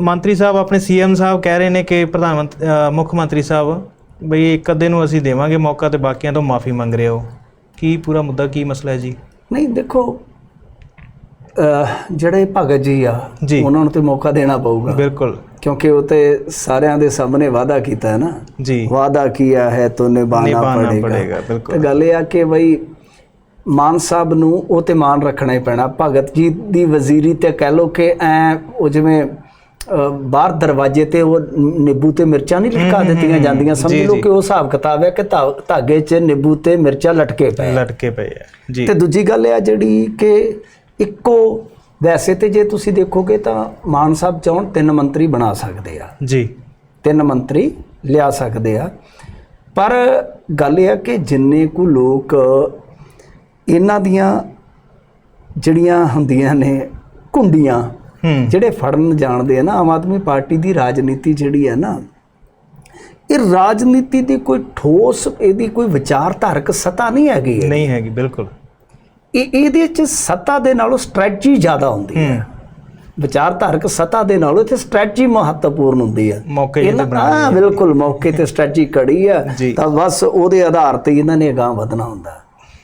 ਮੰਤਰੀ ਸਾਹਿਬ ਆਪਣੇ ਸੀਐਮ ਸਾਹਿਬ ਕਹਿ ਰਹੇ ਨੇ ਕਿ ਪ੍ਰਧਾਨ ਮੰਤਰੀ ਮੁੱਖ ਮੰਤਰੀ ਸਾਹਿਬ ਬਈ ਇੱਕ ਅੱਧੇ ਨੂੰ ਅਸੀਂ ਦੇਵਾਂਗੇ ਮੌਕਾ ਤੇ ਬਾਕੀਆਂ ਤੋਂ ਮਾਫੀ ਮੰਗ ਰਹੇ ਹੋ। ਕੀ ਪੂਰਾ ਮੁੱਦਾ ਕੀ ਮਸਲਾ ਹੈ ਜੀ? ਨਹੀਂ ਦੇਖੋ ਜਿਹੜੇ ਭਗਤ ਜੀ ਆ। ਉਹਨਾਂ ਨੂੰ ਤੇ ਮੌਕਾ ਦੇਣਾ ਪਊਗਾ। ਬਿਲਕੁਲ। ਕਿਉਂਕਿ ਉਹ ਤੇ ਸਾਰਿਆਂ ਦੇ ਸਾਹਮਣੇ ਵਾਅਦਾ ਕੀਤਾ ਹੈ ਨਾ। ਜੀ। ਵਾਅਦਾ ਕੀਆ ਹੈ ਤੋ ਨਿਭਾਣਾ ਪੜੇਗਾ। ਤੇ। ਗੱਲ ਇਹ ਆ ਕਿ ਬਈ ਮਾਨ ਸਾਹਿਬ ਨੂੰ ਉਹ ਤੇ ਮਾਨ ਰੱਖਣਾ ਹੀ ਪੈਣਾ। ਭਗਤ ਜੀ ਦੀ ਵਜ਼ੀਰੀ ਤੇ ਕਹਿ ਲੋ ਕਿ ਐ ਉਹ ਜਿਵੇਂ ਬਾਹਰ ਦਰਵਾਜ਼ੇ ਤੇ ਉਹ ਨਿੰਬੂ ਤੇ ਮਿਰਚਾਂ ਨਹੀਂ ਲਟਕਾ ਦਿੱਤੀਆਂ ਜਾਂਦੀਆਂ। ਸਮਝ ਲਓ। ਕਿ ਉਹ ਹਿਸਾਬ ਕਿਤਾਬ ਹੈ ਕਿ ਧਾਗੇ 'ਚ ਨਿੰਬੂ ਤੇ ਮਿਰਚਾਂ ਲਟਕੇ ਪਏ। ਲਟਕੇ ਪਏ ਆ। ਜੀ। ਤੇ ਦੂਜੀ ਗੱਲ ਇਹ ਆ ਜਿਹੜੀ ਕਿ ਇੱਕੋ ਵੈਸੇ ਤੇ ਜੇ ਤੁਸੀਂ ਦੇਖੋਗੇ ਤਾਂ ਮਾਨ ਸਾਹਿਬ ਚਾਹਣ ਤਿੰਨ ਮੰਤਰੀ ਬਣਾ ਸਕਦੇ ਆ। ਜੀ। ਤਿੰਨ ਮੰਤਰੀ ਲਿਆ ਸਕਦੇ ਆ। ਪਰ ਗੱਲ ਇਹ ਆ ਕਿ ਜਿੰਨੇ ਕੁ ਲੋਕ ਇਹਨਾਂ ਦੀਆਂ ਜਿਹੜੀਆਂ ਹੁੰਦੀਆਂ ਨੇ ਕੁੰਡੀਆਂ ਜਿਹੜੇ ਫੜਨ ਜਾਣਦੇ ਆ ਨਾ ਆਮ ਆਦਮੀ ਪਾਰਟੀ ਦੀ ਰਾਜਨੀਤੀ ਜਿਹੜੀ ਹੈ ਨਾ ਇਹ ਰਾਜਨੀਤੀ ਦੀ ਕੋਈ ਠੋਸ ਇਹਦੀ ਕੋਈ ਵਿਚਾਰਧਾਰਕ ਸਤਾ ਨਹੀਂ ਹੈਗੀ। ਨਹੀਂ ਹੈਗੀ ਬਿਲਕੁਲ। ਇਹ ਇਹਦੇ ਚ ਸੱਤਾ ਦੇ ਨਾਲੋਂ ਸਟ੍ਰੈਟਜੀ ਜ਼ਿਆਦਾ ਹੁੰਦੀ ਹੈ। ਵਿਚਾਰਧਾਰਕ ਸੱਤਾ ਦੇ ਨਾਲੋਂ ਇੱਥੇ ਸਟ੍ਰੈਟਜੀ ਮਹੱਤਵਪੂਰਨ ਹੁੰਦੀ ਹੈ। ਮੌਕੇ ਤੇ ਇਹਨਾਂ ਬਣਾ ਹਾਂ ਬਿਲਕੁਲ ਮੌਕੇ ਤੇ ਸਟ੍ਰੈਟਜੀ ਕੜੀ ਆ। ਤਾਂ ਬਸ ਉਹਦੇ ਆਧਾਰ ਤੇ ਇਹਨਾਂ ਨੇ ਅਗਾਂਹ ਵਧਣਾ ਹੁੰਦਾ।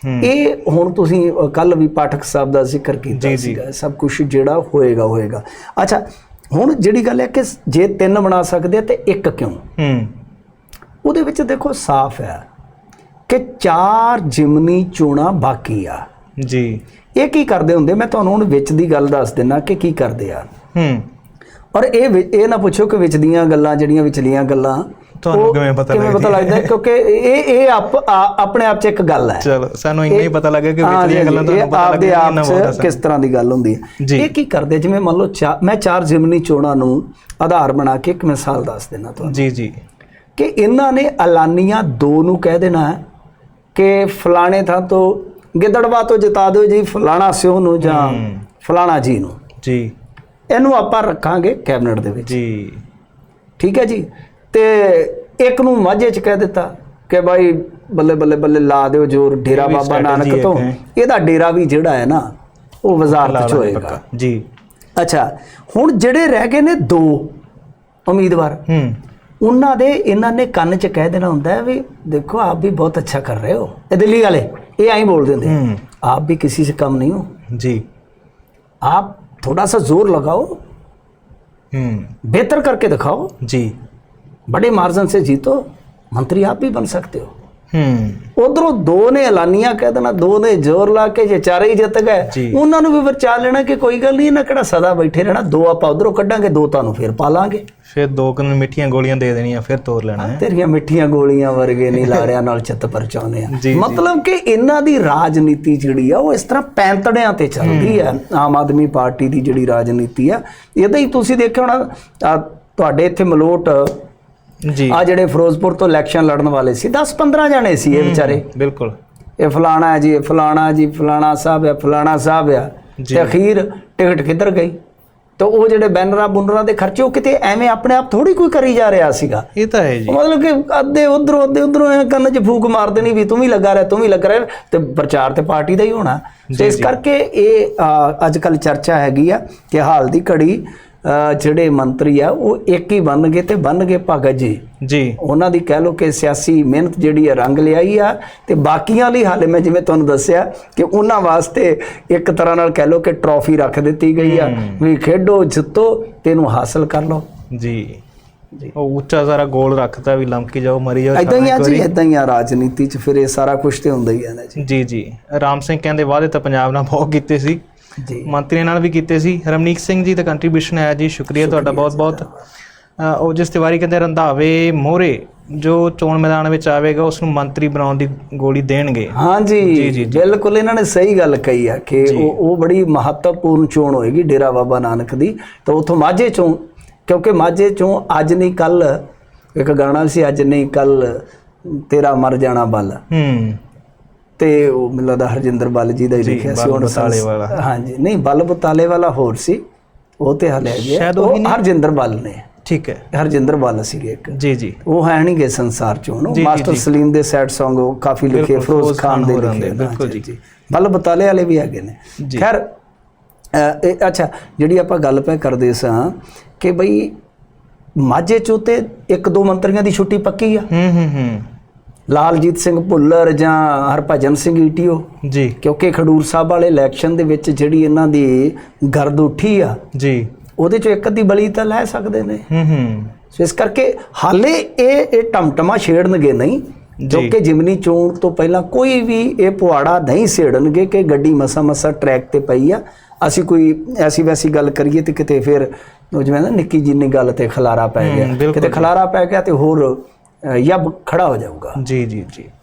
ਇਹ ਹੁਣ ਤੁਸੀਂ ਕੱਲ ਵੀ ਪਾਠਕ ਸਾਹਿਬ ਦਾ ਜ਼ਿਕਰ ਕੀਤਾ। ਸੀਗਾ ਸਭ ਕੁਝ ਜਿਹੜਾ ਹੋਏਗਾ ਹੋਏਗਾ। ਅੱਛਾ ਹੁਣ ਜਿਹੜੀ ਗੱਲ ਹੈ ਕਿ ਜੇ ਤਿੰਨ ਬਣਾ ਸਕਦੇ ਆ ਤੇ ਇੱਕ ਕਿਉਂ? ਹੂੰ। ਉਹਦੇ ਵਿੱਚ ਦੇਖੋ ਸਾਫ਼ ਹੈ ਕਿ ਚਾਰ ਜਿਮਨੀ ਚੋਣਾਂ ਬਾਕੀ ਆ। ਜੀ। ਇਹ ਕੀ ਕਰਦੇ ਹੁੰਦੇ? ਮੈਂ ਤੁਹਾਨੂੰ ਹੁਣ ਵਿੱਚ ਦੀ ਗੱਲ ਦੱਸ ਦਿੰਨਾ ਕਿ ਕੀ ਕਰਦੇ ਆ। ਹੂੰ। ਔਰ ਇਹ ਇਹ ਨਾ ਪੁੱਛੋ ਕਿ ਵਿੱਚ ਦੀਆਂ ਗੱਲਾਂ ਜਿਹੜੀਆਂ ਵਿਚਲੀਆਂ ਗੱਲਾਂ ਤੁਹਾਨੂੰ ਕਿਵੇਂ ਪਤਾ ਕਿਵੇਂ ਪਤਾ ਲੱਗਦੀ? ਲੱਗਦਾ? ਕਿਉਂਕਿ ਇਹ ਇਹ ਆਪ ਆਪਣੇ ਆਪ 'ਚ ਇੱਕ ਗੱਲ ਹੈ। ਚਲੋ ਸਾਨੂੰ ਇੰਨਾ ਹੀ ਪਤਾ ਲੱਗਾ ਕਿ ਵਿਚਲੀਆਂ ਗੱਲਾਂ ਤੁਹਾਨੂੰ ਪਤਾ ਆਪਦੇ ਲੱਗਦੀਆਂ ਆਪ ਨਾ 'ਚ ਕਿਸ ਤਰ੍ਹਾਂ ਦੀ ਗੱਲ ਹੁੰਦੀ ਹੈ। ਇਹ ਕੀ ਕਰਦੇ? ਜਿਵੇਂ ਮੰਨ ਲਓ ਮੈਂ ਚਾਰ ਜਿਮਨੀ ਚੋਣਾਂ ਨੂੰ ਆਧਾਰ ਬਣਾ ਕੇ ਇੱਕ ਮਿਸਾਲ ਦੱਸ ਦੇਣਾ ਤੁਹਾਨੂੰ। ਜੀ ਜੀ। ਕਿ ਇਹਨਾਂ ਨੇ ਐਲਾਨੀਆਂ ਦੋ ਨੂੰ ਕਹਿ ਦੇਣਾ ਹੈ ਕਿ ਫਲਾਣੇ ਥਾਂ ਤੋਂ ਗਿੱਦੜਵਾ ਤੋਂ ਜਿਤਾ ਦਿਓ ਜੀ ਫਲਾਣਾ ਸਿਓ ਨੂੰ ਜਾਂ। ਫਲਾਣਾ ਜੀ ਨੂੰ। ਜੀ। ਇਹਨੂੰ ਆਪਾਂ ਰੱਖਾਂਗੇ ਕੈਬਨਿਟ ਦੇ ਵਿੱਚ। ਜੀ। ਠੀਕ ਹੈ ਜੀ? ਤੇ ਇੱਕ ਨੂੰ ਮਾਝੇ ਚ ਕਹਿ ਦਿੱਤਾ ਕਿ ਭਾਈ ਬੱਲੇ ਬੱਲੇ ਬੱਲੇ ਲਾ ਦਿਓ ਜੋਰ ਡੇਰਾ ਇਹ ਵੀ ਬਾਬਾ strategy ਨਾਨਕ ਇੱਕ ਤੋਂ ਹੈ। ਇਹਦਾ ਡੇਰਾ ਵੀ ਜਿਹੜਾ ਹੈ ਨਾ ਉਹ ਵਜ਼ਾਰਤ ਚ ਲਾਲਾ ਹੋਏਗਾ ਪੱਕਾ ਜੀ ਅੱਛਾ ਹੁਣ ਜਿਹੜੇ ਰਹਿ ਗਏ ਨੇ ਦੋ ਉਮੀਦਵਾਰ ਹੂੰ ਉਹਨਾਂ ਦੇ ਇਹਨਾਂ ਨੇ ਕੰਨ 'ਚ ਕਹਿ ਦੇਣਾ ਹੁੰਦਾ ਹੈ ਵੀ ਦੇਖੋ ਆਪ ਵੀ ਬਹੁਤ ਅੱਛਾ ਕਰ ਰਹੇ ਹੋ ਇਹ ਦਿੱਲੀ ਵਾਲੇ ਇਹ ਐਂ ਬੋਲ ਦਿੰਦੇ ਹੂੰ ਆਪ ਵੀ ਕਿਸੇ ਸੇ ਕਮ ਨਹੀਂ ਹੋ ਜੀ आप थोड़ा सा जोर लगाओ ਹੂੰ बेहतर करके दिखाओ जी बड़े मार्जिन से जीतो मंत्री आप भी बन सकते हो ਹੂੰ ਉਧਰੋਂ ਦੋ ਨੇ ਐਲਾਨੀਆਂ ਕਹਿ ਦੇਣਾ ਦੋ ਨੇ ਜ਼ੋਰ ਲਾ ਕੇ ਜੇ ਚਾਰੇ ਹੀ ਜਿੱਤ ਗਏ ਜੀ। ਉਹਨਾਂ ਨੂੰ ਵੀ ਵਰਚਾ ਲੈਣਾ ਕਿ ਕੋਈ ਗੱਲ ਨਹੀਂ ਇਹਨਾਂ ਕਿਹੜਾ ਸਦਾ ਬੈਠੇ ਰਹਿਣਾ ਦੋ ਆਪਾਂ ਉਧਰੋਂ ਕੱਢਾਂਗੇ ਦੋ ਤੁਹਾਨੂੰ ਫੇਰ ਪਾ ਲਾਂਗੇ ਫਿਰ ਦੋ ਕਨ ਮਿੱਠੀਆਂ ਗੋਲੀਆਂ ਦੇ ਦੇਣੀਆਂ ਫਿਰ ਤੋੜ ਲੈਣਾ ਹੈ ਤੇਰੀਆਂ ਮਿੱਠੀਆਂ ਗੋਲੀਆਂ ਵਰਗੇ ਨਹੀਂ ਲਾਰਿਆਂ ਨਾਲ ਚਿੱਤ ਪਰਚਾਉਨੇ ਆ ਜੀ, ਜੀ। ਮਤਲਬ ਕਿ ਇਹਨਾਂ ਦੀ ਰਾਜਨੀਤੀ ਜਿਹੜੀ ਆ ਉਹ ਇਸ ਤਰ੍ਹਾਂ ਪੈਂਤੜਿਆਂ ਤੇ ਚੱਲਦੀ ਆ ਆਮ ਆਦਮੀ ਪਾਰਟੀ ਦੀ ਜਿਹੜੀ ਰਾਜਨੀਤੀ ਆ ਇਹਦਾ ਹੀ ਤੁਸੀਂ ਦੇਖਿਆ ਹੋਣਾ ਆਹ ਤੁਹਾਡੇ ਇੱਥੇ ਮਲੋਟ ਜੀ। ਆ ਜਿਹੜੇ ਫਿਰੋਜ਼ਪੁਰ ਤੋਂ ਇਲੈਕਸ਼ਨ ਲੜਨ ਵਾਲੇ ਸੀ 10 15 ਜਾਣੇ ਸੀ ਇਹ ਵਿਚਾਰੇ। ਬਿਲਕੁਲ। ਇਹ ਫਲਾਣਾ ਹੈ ਜੀ ਇਹ ਫਲਾਣਾ ਜੀ ਫਲਾਣਾ ਸਾਹਿਬ ਹੈ ਫਲਾਣਾ ਸਾਹਿਬ ਆ। ਜੀ। ਤੇ ਅਖੀਰ ਟਿਕਟ ਕਿੱਧਰ ਗਈ? ਤੇ ਉਹ ਜਿਹੜੇ ਬੈਨਰਾਂ ਬੁਨਰਾਂ ਦੇ ਖਰਚੇ ਉਹ ਕਿਤੇ ਐਵੇਂ ਆਪਣੇ ਆਪ ਥੋੜੀ ਕੋਈ ਕਰੀ ਜਾ ਰਿਹਾ ਸੀਗਾ। ਇਹ ਤਾਂ ਹੈ ਜੀ। ਮਤਲਬ ਕਿ ਅੱਧੇ ਉਧਰੋਂ ਅੱਧੇ ਉਧਰੋਂ ਐ ਕੰਨ 'ਚ ਫੂਕ ਮਾਰ ਦੇਣੀ ਵੀ ਤੂੰ ਵੀ ਲੱਗਾ ਰਹਿ ਤੂੰ ਵੀ ਲੱਗਾ ਰਹਿ ਤੇ ਪ੍ਰਚਾਰ ਤੇ ਪਾਰਟੀ ਦਾ ਹੀ ਹੋਣਾ। ਤੇ ਇਸ ਕਰਕੇ ਇਹ ਅੱਜ ਕੱਲ ਚਰਚਾ ਹੈਗੀ ਆ ਕਿ ਹਾਲ ਦੀ ਘੜੀ ਜਿਹੜੇ ਮੰਤਰੀ ਆ ਉਹ ਇੱਕ ਹੀ ਬਣ ਗਏ ਤੇ ਬਣ ਗਏ ਭਗਤ ਜੀ। ਜੀ। ਉਹਨਾਂ ਦੀ ਕਹਿ ਲੋ ਕਿ ਸਿਆਸੀ ਮਿਹਨਤ ਜਿਹੜੀ ਹੈ ਰੰਗ ਲਿਆਈ ਆ ਤੇ ਬਾਕੀਆਂ ਲਈ ਹਾਲੇ ਮੈਂ ਜਿਵੇਂ ਤੁਹਾਨੂੰ ਦੱਸਿਆ ਕਿ ਉਹਨਾਂ ਵਾਸਤੇ ਇੱਕ ਤਰ੍ਹਾਂ ਨਾਲ ਕਹਿ ਲੋ ਕਿ ਟਰੋਫੀ ਰੱਖ ਦਿੱਤੀ ਗਈ ਆ। ਵੀ ਖੇਡੋ ਜਿੱਤੋ ਤੇ ਇਹਨੂੰ ਹਾਸਲ ਕਰ ਲਓ। ਜੀ। ਉਹ ਉੱਚਾ ਸਾਰਾ ਗੋਲ ਰੱਖਤਾ ਵੀ ਲੰਮਕੀ ਜਾਓ ਮਰੀ ਜਾਓ ਇਦਾਂ ਹੀ ਆ ਜੀ ਇਦਾਂ ਹੀ ਆ ਰਾਜਨੀਤੀ 'ਚ ਫਿਰ ਇਹ ਸਾਰਾ ਕੁਝ ਤੇ ਹੁੰਦਾ ਹੀ ਆ ਨਾ ਜੀ। ਜੀ ਜੀ। ਰਾਮ ਸਿੰਘ ਕਹਿੰਦੇ ਵਾਅਦੇ ਤਾਂ ਪੰਜਾਬ ਨਾਲ ਬਹੁਤ ਕੀਤੇ ਸੀ। ਜੀ। ਮੰਤਰੀਆਂ ਨਾਲ ਵੀ ਕੀਤੇ ਸੀ। ਰਮਨੀਕ ਸਿੰਘ ਜੀ ਦਾ ਕੰਟਰੀਬਿਊਸ਼ਨ ਹੈ ਜੀ। ਸ਼ੁਕਰੀਆ ਤੁਹਾਡਾ ਬਹੁਤ ਬਹੁਤ। ਅ, ਉਹ ਜਿਸ ਤਿਵਾਰੀ ਕਹਿੰਦੇ ਰੰਧਾਵੇ ਮੋਹਰੇ ਜੋ ਚੋਣ ਮੈਦਾਨ ਵਿੱਚ ਆਵੇਗਾ ਉਸ ਨੂੰ ਮੰਤਰੀ ਬਣਾਉਣ ਦੀ ਗੋਲੀ ਦੇਣਗੇ। ਹਾਂਜੀ ਜੀ, ਜੀ। ਬਿਲਕੁਲ ਇਹਨਾਂ ਨੇ ਸਹੀ ਗੱਲ ਕਹੀ ਆ ਕਿ ਉਹ ਉਹ ਬੜੀ ਮਹੱਤਵਪੂਰਨ ਚੋਣ ਹੋਏਗੀ ਡੇਰਾ ਬਾਬਾ ਨਾਨਕ ਦੀ। ਤਾਂ ਉਥੋਂ ਮਾਝੇ ਚੋਂ ਕਿਉਂਕਿ ਮਾਝੇ ਚੋਂ ਅੱਜ ਨਹੀਂ ਕੱਲ ਇੱਕ ਗਾਣਾ ਸੀ ਅੱਜ ਨਹੀਂ ਕੱਲ ਤੇਰਾ ਮਰ ਜਾਣਾ ਬਲ। ਹੂੰ। ਤੇ ਉਹ ਮੈਨੂੰ ਲੱਗਦਾ ਹਰਜਿੰਦਰ ਬਲ ਜੀ ਦਾ ਹੀ ਲਿਖਿਆ ਸੀ ਹੁਣ ਬਤਾਲੇ ਵਾਲਾ। ਹਾਂਜੀ ਨਹੀਂ ਬਲ ਬਤਾਲੇ ਵਾਲਾ ਹੋਰ ਸੀ ਉਹ ਤੇ ਹਲੇ ਗਿਆ ਸ਼ਾਇਦ ਉਹ ਉਹੀ। ਹਰਜਿੰਦਰ ਬਲ ਨੇ ਠੀਕ ਹੈ ਹਰਜਿੰਦਰ ਬਲ ਸੀਗੇ ਇੱਕ ਜੀ ਜੀ ਉਹ ਹੈ ਨਹੀਂ ਗਏ ਸੰਸਾਰ ਚੋਂ ਜੀ, ਮਾਸਟਰ। ਸਲੀਮ ਦੇ ਸੈਡ Song ਉਹ ਕਾਫੀ ਲਿਖੇ ਫਿਰੋਜ਼ ਖਾਨ ਦੇ ਲਿਖੇ ਬਿਲਕੁਲ ਜੀ। ਬਲ ਬਤਾਲੇ ਵਾਲੇ ਵੀ ਹੈਗੇ ਨੇ। ਖੈਰ ਅੱਛਾ ਜਿਹੜੀ ਆਪਾਂ ਗੱਲ ਪੈ ਕਰਦੇ ਸਾਂ ਕਿ ਬਈ ਮਾਝੇ ਚੋਂ ਤੇ ਇੱਕ ਦੋ ਮੰਤਰੀਆਂ ਦੀ ਛੁੱਟੀ ਪੱਕੀ ਆ ਹੂੰ ਹੂੰ ਹੂੰ ਲਾਲਜੀਤ ਸਿੰਘ ਭੁੱਲਰ ਜਾਂ ਹਰਭਜਨ ਸਿੰਘ ਈਟੀਓ? ਜੀ। ਕਿਉਂਕਿ ਖਡੂਰ ਸਾਹਿਬ ਵਾਲੇ ਇਲੈਕਸ਼ਨ ਦੇ ਵਿੱਚ ਜਿਹੜੀ ਇਹਨਾਂ ਦੀ ਗਰਦ ਉੱਠੀ ਆ ਜੀ। ਉਹਦੇ ਚੋਂ ਇੱਕ ਅੱਧੀ ਬਲੀ ਤਾਂ ਲੈ ਸਕਦੇ ਨੇ। ਹੂੰ ਹੂੰ। ਸੋ ਇਸ ਕਰਕੇ ਹਾਲੇ ਇਹ ਇਹ ਟਮਟਮਾ ਛੇੜਨਗੇ ਨਹੀਂ ਜੋ। ਕਿ ਜਿਮਨੀ ਚੋਣ ਤੋਂ ਪਹਿਲਾਂ ਕੋਈ ਵੀ ਇਹ ਪੁਆੜਾ ਨਹੀਂ ਛੇੜਨਗੇ ਕਿ ਗੱਡੀ ਮਸਾ ਮਸਾ ਟਰੈਕ ਤੇ ਪਈ ਆ। ਅਸੀਂ ਕੋਈ ਐਸੀ ਵੈਸੀ ਗੱਲ ਕਰੀਏ ਤੇ ਕਿਤੇ ਫਿਰ ਜਿਵੇਂ ਨਾ ਨਿੱਕੀ ਜਿੰਨੀ ਗੱਲ ਤੇ ਖਲਾਰਾ ਪੈ ਗਿਆ। ਕਿਤੇ ਖਲਾਰਾ ਪੈ ਗਿਆ ਤੇ ਹੋਰ ਅ, ਯੱਬ ਖੜਾ ਹੋ ਜਾਊਗਾ। ਜੀ ਜੀ ਜੀ।